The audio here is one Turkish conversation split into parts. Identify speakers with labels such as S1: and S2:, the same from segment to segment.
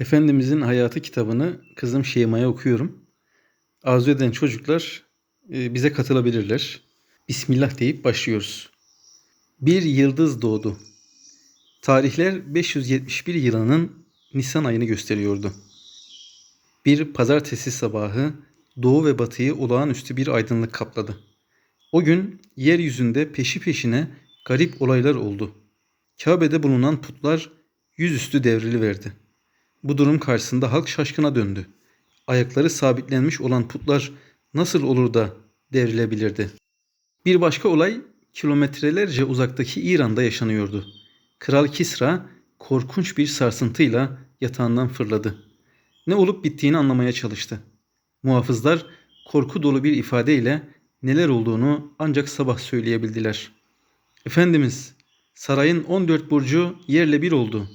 S1: Efendimizin Hayatı kitabını kızım Şeyma'ya okuyorum. Arzu eden çocuklar e, bize katılabilirler. Bismillah deyip başlıyoruz. Bir yıldız doğdu. Tarihler 571 yılının Nisan ayını gösteriyordu. Bir pazartesi sabahı doğu ve batıyı olağanüstü bir aydınlık kapladı. O gün yeryüzünde peşi peşine garip olaylar oldu. Kabe'de bulunan putlar yüzüstü devriliverdi. Bu durum karşısında halk şaşkına döndü. Ayakları sabitlenmiş olan putlar nasıl olur da devrilebilirdi? Bir başka olay kilometrelerce uzaktaki İran'da yaşanıyordu. Kral Kisra korkunç bir sarsıntıyla yatağından fırladı. Ne olup bittiğini anlamaya çalıştı. Muhafızlar korku dolu bir ifadeyle neler olduğunu ancak sabah söyleyebildiler. Efendimiz, sarayın 14 burcu yerle bir oldu.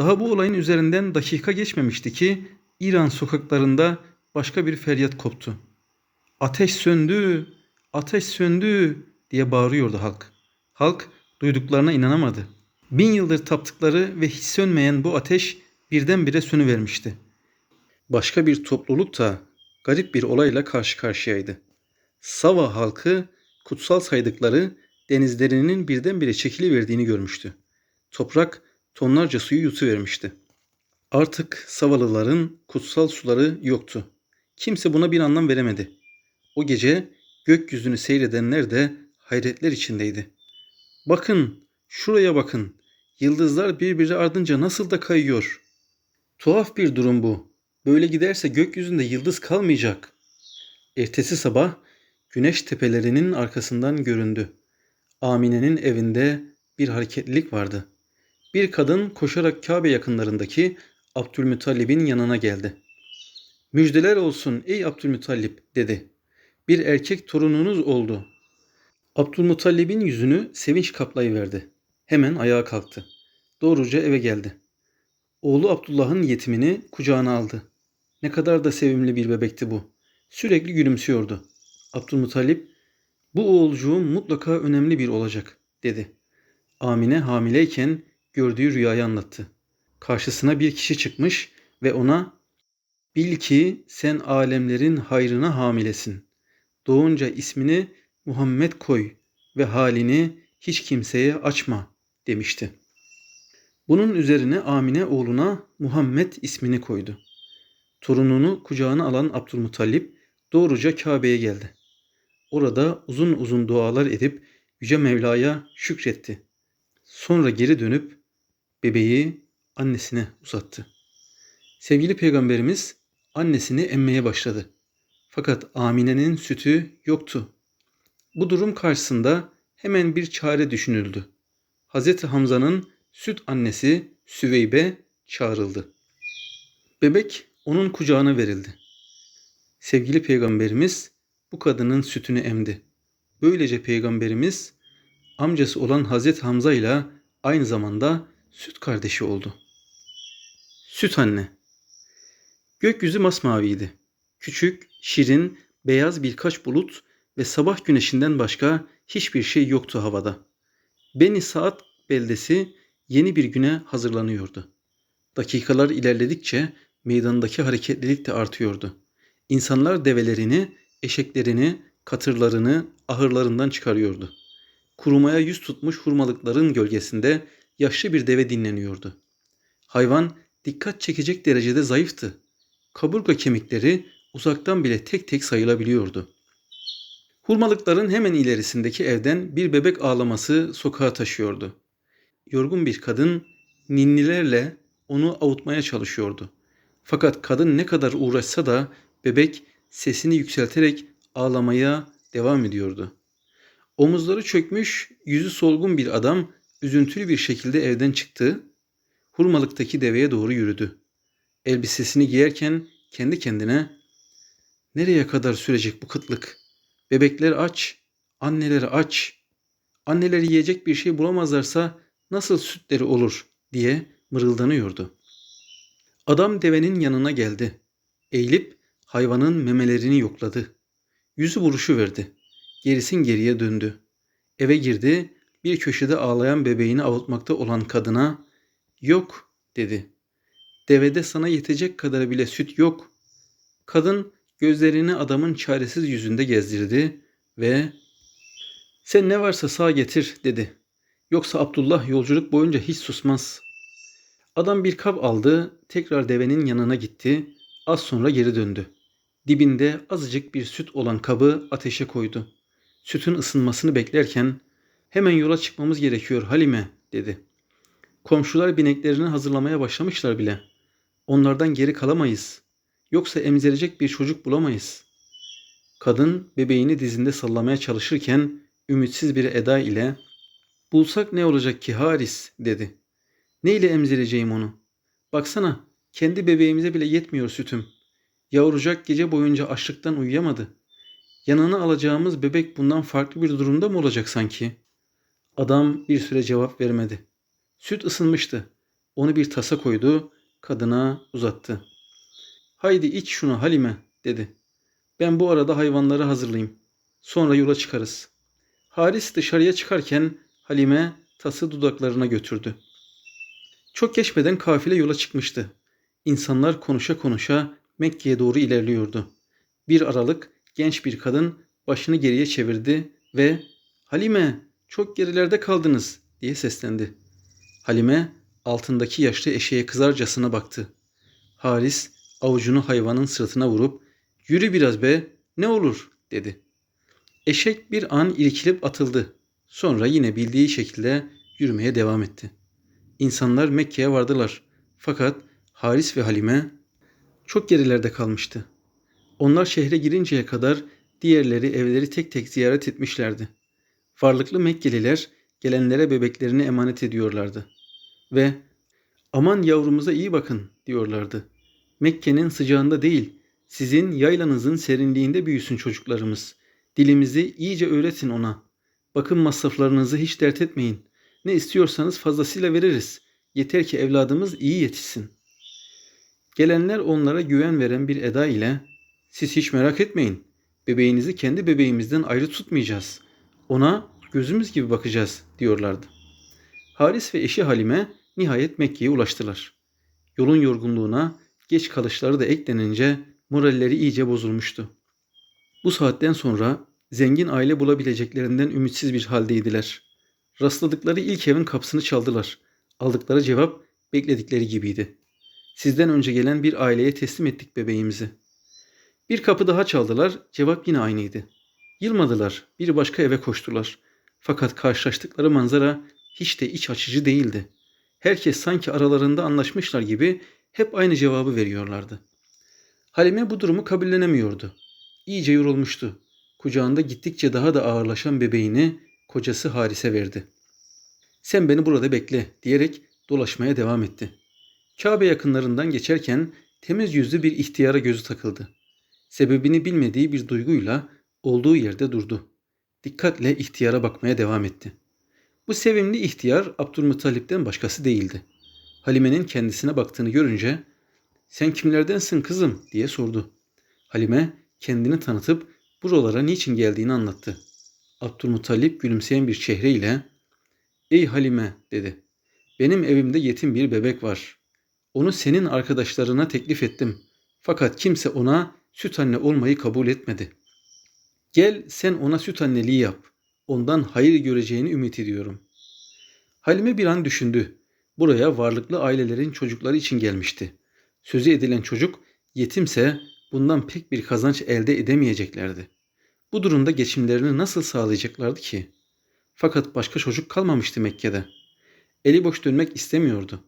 S1: Daha bu olayın üzerinden dakika geçmemişti ki İran sokaklarında başka bir feryat koptu. Ateş söndü, ateş söndü diye bağırıyordu halk. Halk duyduklarına inanamadı. Bin yıldır taptıkları ve hiç sönmeyen bu ateş birdenbire sönüvermişti. Başka bir topluluk da garip bir olayla karşı karşıyaydı. Sava halkı kutsal saydıkları denizlerinin birdenbire çekiliverdiğini görmüştü. Toprak tonlarca suyu yutuvermişti. Artık Savalıların kutsal suları yoktu. Kimse buna bir anlam veremedi. O gece gökyüzünü seyredenler de hayretler içindeydi. Bakın, şuraya bakın. Yıldızlar birbiri ardınca nasıl da kayıyor. Tuhaf bir durum bu. Böyle giderse gökyüzünde yıldız kalmayacak. Ertesi sabah güneş tepelerinin arkasından göründü. Amine'nin evinde bir hareketlilik vardı. Bir kadın koşarak Kabe yakınlarındaki Abdülmuttalib'in yanına geldi. Müjdeler olsun ey Abdülmuttalib dedi. Bir erkek torununuz oldu. Abdülmuttalib'in yüzünü sevinç kaplayıverdi. Hemen ayağa kalktı. Doğruca eve geldi. Oğlu Abdullah'ın yetimini kucağına aldı. Ne kadar da sevimli bir bebekti bu. Sürekli gülümsüyordu. Abdülmuttalip bu oğulcuğum mutlaka önemli bir olacak dedi. Amine hamileyken gördüğü rüyayı anlattı. Karşısına bir kişi çıkmış ve ona bil ki sen alemlerin hayrına hamilesin. Doğunca ismini Muhammed koy ve halini hiç kimseye açma demişti. Bunun üzerine Amine oğluna Muhammed ismini koydu. Torununu kucağına alan Abdülmuttalip doğruca Kabe'ye geldi. Orada uzun uzun dualar edip Yüce Mevla'ya şükretti. Sonra geri dönüp bebeği annesine uzattı. Sevgili peygamberimiz annesini emmeye başladı. Fakat Amine'nin sütü yoktu. Bu durum karşısında hemen bir çare düşünüldü. Hz. Hamza'nın süt annesi Süveybe çağrıldı. Bebek onun kucağına verildi. Sevgili peygamberimiz bu kadının sütünü emdi. Böylece peygamberimiz amcası olan Hazreti Hamza ile aynı zamanda süt kardeşi oldu. Süt anne. Gökyüzü masmaviydi. Küçük, şirin, beyaz birkaç bulut ve sabah güneşinden başka hiçbir şey yoktu havada. Beni Saat beldesi yeni bir güne hazırlanıyordu. Dakikalar ilerledikçe meydandaki hareketlilik de artıyordu. İnsanlar develerini, eşeklerini, katırlarını ahırlarından çıkarıyordu. Kurumaya yüz tutmuş hurmalıkların gölgesinde yaşlı bir deve dinleniyordu. Hayvan dikkat çekecek derecede zayıftı. Kaburga kemikleri uzaktan bile tek tek sayılabiliyordu. Hurmalıkların hemen ilerisindeki evden bir bebek ağlaması sokağa taşıyordu. Yorgun bir kadın ninnilerle onu avutmaya çalışıyordu. Fakat kadın ne kadar uğraşsa da bebek sesini yükselterek ağlamaya devam ediyordu. Omuzları çökmüş, yüzü solgun bir adam üzüntülü bir şekilde evden çıktı. Hurmalıktaki deveye doğru yürüdü. Elbisesini giyerken kendi kendine "Nereye kadar sürecek bu kıtlık? Bebekler aç, anneleri aç. Anneleri yiyecek bir şey bulamazlarsa nasıl sütleri olur?" diye mırıldanıyordu. Adam devenin yanına geldi. Eğilip hayvanın memelerini yokladı. Yüzü buruşu verdi. Gerisin geriye döndü. Eve girdi, bir köşede ağlayan bebeğini avutmakta olan kadına "Yok." dedi. Devede sana yetecek kadar bile süt yok. Kadın gözlerini adamın çaresiz yüzünde gezdirdi ve sen ne varsa sağ getir dedi. Yoksa Abdullah yolculuk boyunca hiç susmaz. Adam bir kap aldı, tekrar devenin yanına gitti, az sonra geri döndü. Dibinde azıcık bir süt olan kabı ateşe koydu. Sütün ısınmasını beklerken hemen yola çıkmamız gerekiyor Halime dedi. Komşular bineklerini hazırlamaya başlamışlar bile. Onlardan geri kalamayız. Yoksa emzirecek bir çocuk bulamayız. Kadın bebeğini dizinde sallamaya çalışırken ümitsiz bir eda ile "Bulsak ne olacak ki Haris?" dedi. "Ne ile emzireceğim onu? Baksana, kendi bebeğimize bile yetmiyor sütüm. Yavrucak gece boyunca açlıktan uyuyamadı. Yanına alacağımız bebek bundan farklı bir durumda mı olacak sanki?" Adam bir süre cevap vermedi. Süt ısınmıştı. Onu bir tasa koydu, kadına uzattı. Haydi iç şunu Halime dedi. Ben bu arada hayvanları hazırlayayım. Sonra yola çıkarız. Haris dışarıya çıkarken Halime tası dudaklarına götürdü. Çok geçmeden kafile yola çıkmıştı. İnsanlar konuşa konuşa Mekke'ye doğru ilerliyordu. Bir aralık genç bir kadın başını geriye çevirdi ve Halime çok gerilerde kaldınız diye seslendi. Halime altındaki yaşlı eşeğe kızarcasına baktı. Haris avucunu hayvanın sırtına vurup yürü biraz be ne olur dedi. Eşek bir an irkilip atıldı. Sonra yine bildiği şekilde yürümeye devam etti. İnsanlar Mekke'ye vardılar. Fakat Haris ve Halime çok gerilerde kalmıştı. Onlar şehre girinceye kadar diğerleri evleri tek tek ziyaret etmişlerdi. Varlıklı Mekkeliler gelenlere bebeklerini emanet ediyorlardı. Ve aman yavrumuza iyi bakın diyorlardı. Mekke'nin sıcağında değil, sizin yaylanızın serinliğinde büyüsün çocuklarımız. Dilimizi iyice öğretin ona. Bakım masraflarınızı hiç dert etmeyin. Ne istiyorsanız fazlasıyla veririz. Yeter ki evladımız iyi yetişsin. Gelenler onlara güven veren bir eda ile siz hiç merak etmeyin. Bebeğinizi kendi bebeğimizden ayrı tutmayacağız. Ona gözümüz gibi bakacağız diyorlardı. Haris ve eşi Halime nihayet Mekke'ye ulaştılar. Yolun yorgunluğuna geç kalışları da eklenince moralleri iyice bozulmuştu. Bu saatten sonra zengin aile bulabileceklerinden ümitsiz bir haldeydiler. Rastladıkları ilk evin kapısını çaldılar. Aldıkları cevap bekledikleri gibiydi. Sizden önce gelen bir aileye teslim ettik bebeğimizi. Bir kapı daha çaldılar, cevap yine aynıydı. Yılmadılar, bir başka eve koştular. Fakat karşılaştıkları manzara hiç de iç açıcı değildi. Herkes sanki aralarında anlaşmışlar gibi hep aynı cevabı veriyorlardı. Halime bu durumu kabullenemiyordu. İyice yorulmuştu. Kucağında gittikçe daha da ağırlaşan bebeğini kocası Haris'e verdi. Sen beni burada bekle diyerek dolaşmaya devam etti. Kabe yakınlarından geçerken temiz yüzlü bir ihtiyara gözü takıldı. Sebebini bilmediği bir duyguyla olduğu yerde durdu. Dikkatle ihtiyara bakmaya devam etti. Bu sevimli ihtiyar Abdülmuttalip'ten başkası değildi. Halime'nin kendisine baktığını görünce "Sen kimlerdensin kızım?" diye sordu. Halime kendini tanıtıp buralara niçin geldiğini anlattı. Abdülmuttalip gülümseyen bir çehreyle "Ey Halime," dedi. "Benim evimde yetim bir bebek var. Onu senin arkadaşlarına teklif ettim. Fakat kimse ona süt anne olmayı kabul etmedi. Gel sen ona süt anneliği yap. Ondan hayır göreceğini ümit ediyorum." Halime bir an düşündü. Buraya varlıklı ailelerin çocukları için gelmişti. Sözü edilen çocuk yetimse bundan pek bir kazanç elde edemeyeceklerdi. Bu durumda geçimlerini nasıl sağlayacaklardı ki? Fakat başka çocuk kalmamıştı Mekke'de. Eli boş dönmek istemiyordu.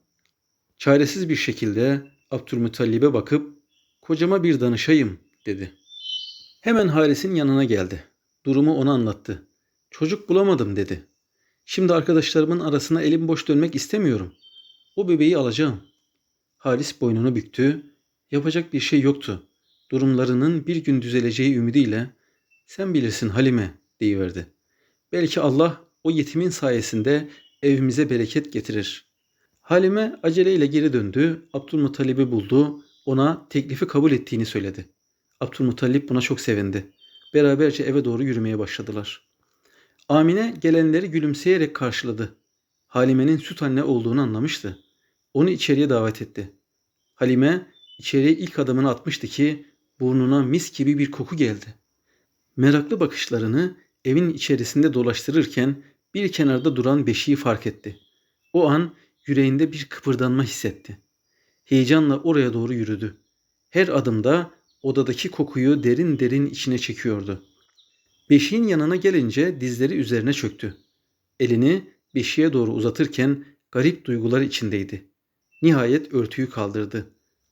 S1: Çaresiz bir şekilde Abdülmuttalib'e bakıp kocama bir danışayım dedi. Hemen Haris'in yanına geldi. Durumu ona anlattı. Çocuk bulamadım dedi. Şimdi arkadaşlarımın arasına elim boş dönmek istemiyorum. O bebeği alacağım. Halis boynunu büktü. Yapacak bir şey yoktu. Durumlarının bir gün düzeleceği ümidiyle sen bilirsin Halime deyiverdi. Belki Allah o yetimin sayesinde evimize bereket getirir. Halime aceleyle geri döndü. Abdülmuttalib'i buldu. Ona teklifi kabul ettiğini söyledi. Abdülmuttalip buna çok sevindi. Beraberce eve doğru yürümeye başladılar. Amine gelenleri gülümseyerek karşıladı. Halime'nin süt anne olduğunu anlamıştı. Onu içeriye davet etti. Halime içeriye ilk adımını atmıştı ki burnuna mis gibi bir koku geldi. Meraklı bakışlarını evin içerisinde dolaştırırken bir kenarda duran beşiği fark etti. O an yüreğinde bir kıpırdanma hissetti. Heyecanla oraya doğru yürüdü. Her adımda odadaki kokuyu derin derin içine çekiyordu. Beşiğin yanına gelince dizleri üzerine çöktü. Elini beşiğe doğru uzatırken garip duygular içindeydi. Nihayet örtüyü kaldırdı.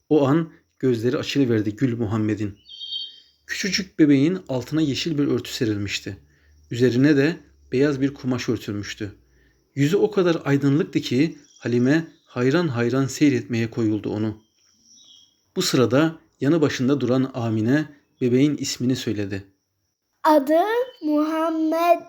S1: O an gözleri açılıverdi Gül Muhammed'in. Küçücük bebeğin altına yeşil bir örtü serilmişti. Üzerine de beyaz bir kumaş örtülmüştü. Yüzü o kadar aydınlıktı ki Halime hayran hayran seyretmeye koyuldu onu. Bu sırada yanı başında duran Amine bebeğin ismini söyledi.
S2: Adı Muhammed